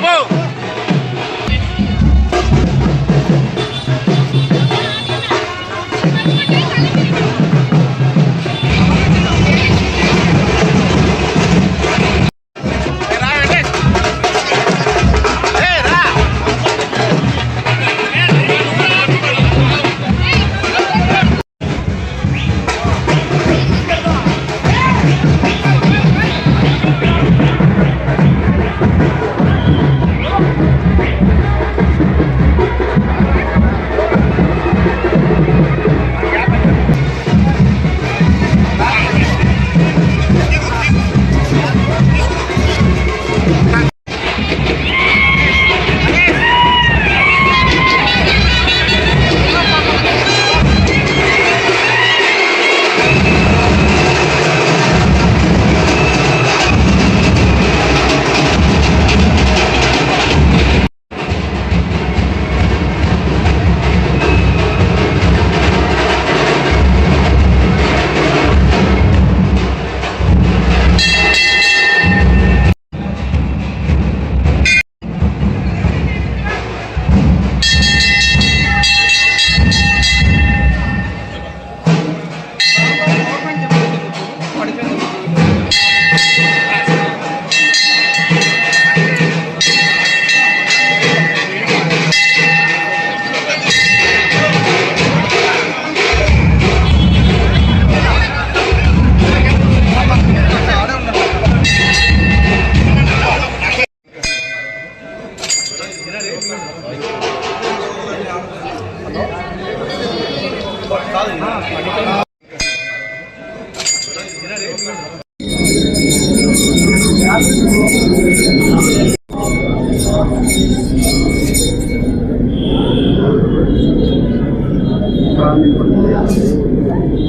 bravo!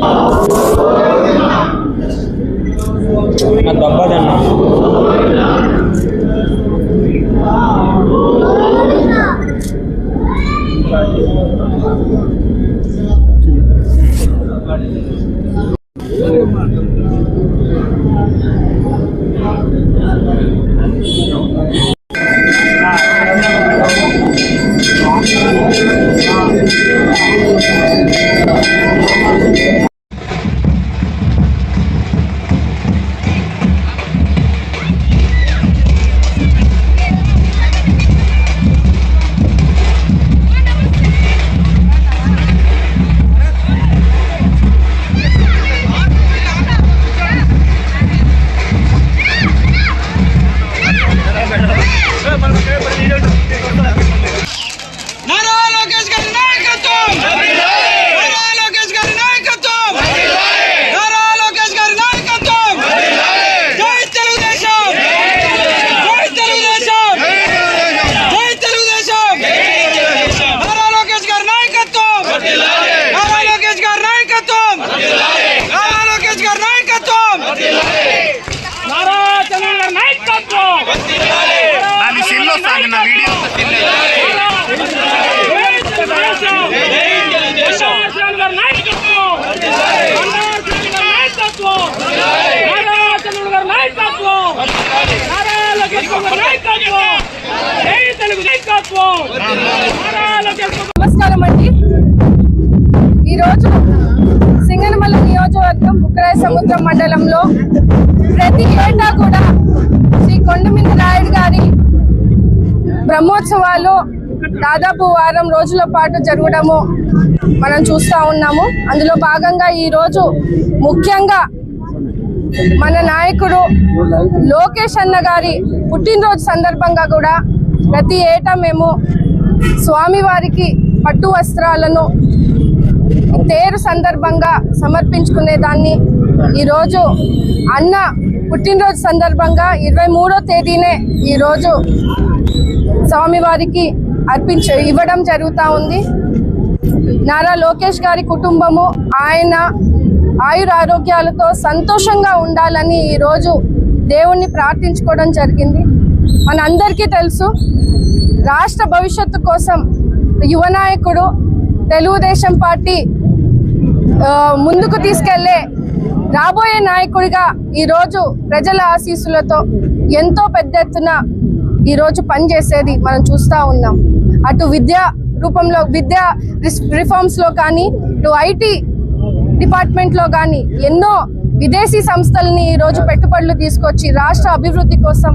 ఆ నమస్కారం అండి. ఈరోజు సింగనమల నియోజకవర్గం బుక్కరాయ సముద్రం మండలంలో ప్రతి ఏటా కూడా శ్రీ కొండమింది నాయుడు గారి బ్రహ్మోత్సవాలు దాదాపు వారం రోజుల పాటు జరగడము మనం చూస్తూ ఉన్నాము. అందులో భాగంగా ఈరోజు ముఖ్యంగా మన నాయకుడు లోకేష్ అన్న గారి పుట్టినరోజు సందర్భంగా కూడా ప్రతి ఏటా మేము స్వామివారికి పట్టు వస్త్రాలను తేరు సందర్భంగా సమర్పించుకునేదాన్ని ఈరోజు అన్న పుట్టినరోజు సందర్భంగా ఇరవై మూడో తేదీనే ఈరోజు స్వామివారికి అర్పించ ఇవ్వడం జరుగుతూ ఉంది. నారా లోకేష్ గారి కుటుంబము ఆయన ఆయురారోగ్యాలతో సంతోషంగా ఉండాలని ఈరోజు దేవుణ్ణి ప్రార్థించుకోవడం జరిగింది. మనందరికీ తెలుసు రాష్ట్ర భవిష్యత్తు కోసం యువ నాయకుడు తెలుగుదేశం పార్టీ ముందుకు తీసుకెళ్ళే రాబోయే నాయకుడిగా ఈరోజు ప్రజల ఆశీస్సులతో ఎంతో పెద్ద ఎత్తున ఈరోజు పనిచేసేది మనం చూస్తూ ఉన్నాం. అటు విద్యా రూపంలో విద్యా రిఫార్మ్స్లో కానీ ఇటు ఐటీ డిపార్ట్మెంట్లో కానీ ఎన్నో విదేశీ సంస్థలని ఈరోజు పెట్టుబడులు తీసుకొచ్చి రాష్ట్ర అభివృద్ధి కోసం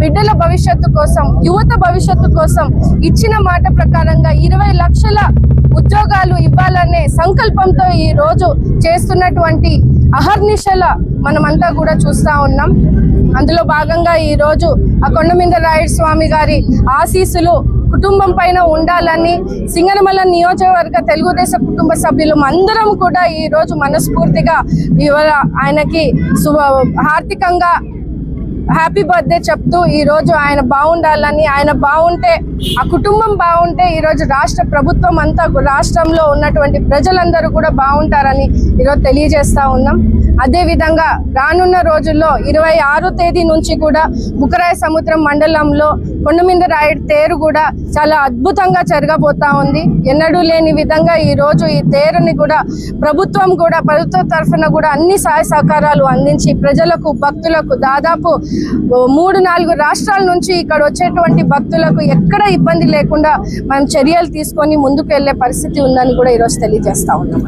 బిడ్డల భవిష్యత్తు కోసం యువత భవిష్యత్తు కోసం ఇచ్చిన మాట ప్రకారంగా ఇరవై లక్షల ఉద్యోగాలు ఇవ్వాలనే సంకల్పంతో ఈ రోజు చేస్తున్నటువంటి అహర్నిశల మనమంతా కూడా చూస్తా ఉన్నాం. అందులో భాగంగా ఈ రోజు ఆ కొండమింద రాయుడు స్వామి గారి ఆశీస్సులు కుటుంబం పైన ఉండాలని సింగనమల నియోజకవర్గ తెలుగుదేశం కుటుంబ సభ్యులు అందరం కూడా ఈ రోజు మనస్ఫూర్తిగా ఇవాళ ఆయనకి శుభ హార్దికంగా హ్యాపీ బర్త్డే చెప్తూ ఈ రోజు ఆయన బాగుండాలని ఆయన బాగుంటే ఆ కుటుంబం బాగుంటే ఈరోజు రాష్ట్ర ప్రభుత్వం అంతా రాష్ట్రంలో ఉన్నటువంటి ప్రజలందరూ కూడా బాగుంటారని ఈరోజు తెలియజేస్తా ఉన్నాం. అదేవిధంగా రానున్న రోజుల్లో ఇరవై ఆరో తేదీ నుంచి కూడా బుకరాయ సముద్రం మండలంలో కొండమింద రాయుడు తేరు కూడా చాలా అద్భుతంగా జరగబోతా ఉంది. ఎన్నడూ లేని విధంగా ఈ రోజు ఈ తేరుని కూడా ప్రభుత్వం కూడా ప్రభుత్వ తరఫున కూడా అన్ని సహాయ సహకారాలు అందించి ప్రజలకు భక్తులకు దాదాపు మూడు నాలుగు రాష్ట్రాల నుంచి ఇక్కడ వచ్చేటువంటి భక్తులకు ఎక్కడ ఇబ్బంది లేకుండా మనం చర్యలు తీసుకొని ముందుకు వెళ్ళే పరిస్థితి ఉందని కూడా ఈరోజు తెలియజేస్తా ఉన్నాం.